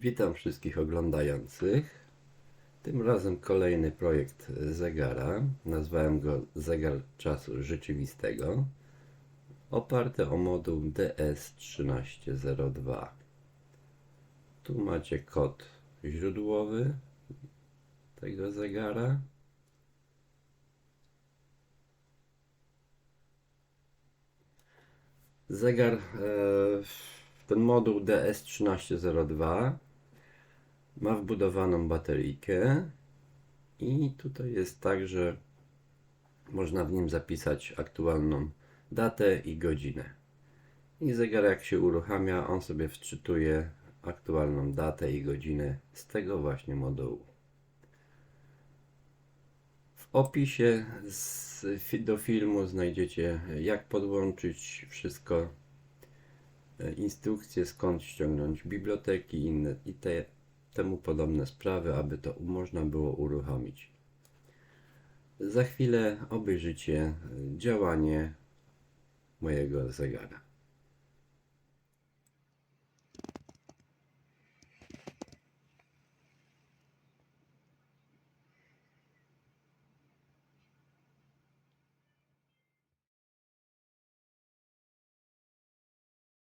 Witam wszystkich oglądających. Tym razem kolejny projekt zegara. Nazwałem go Zegar Czasu Rzeczywistego. Oparty o moduł DS1302. Tu macie kod źródłowy tego zegara. Zegar, e, ten moduł DS1302 ma wbudowaną bateryjkę i tutaj jest tak, że można w nim zapisać aktualną datę i godzinę. I zegar jak się uruchamia, on sobie wczytuje aktualną datę i godzinę z tego właśnie modułu. W opisie z, do filmu znajdziecie jak podłączyć wszystko, e, instrukcje skąd ściągnąć biblioteki i inne i te, temu podobne sprawy, aby to można było uruchomić. Za chwilę obejrzycie e, działanie mojego zegara.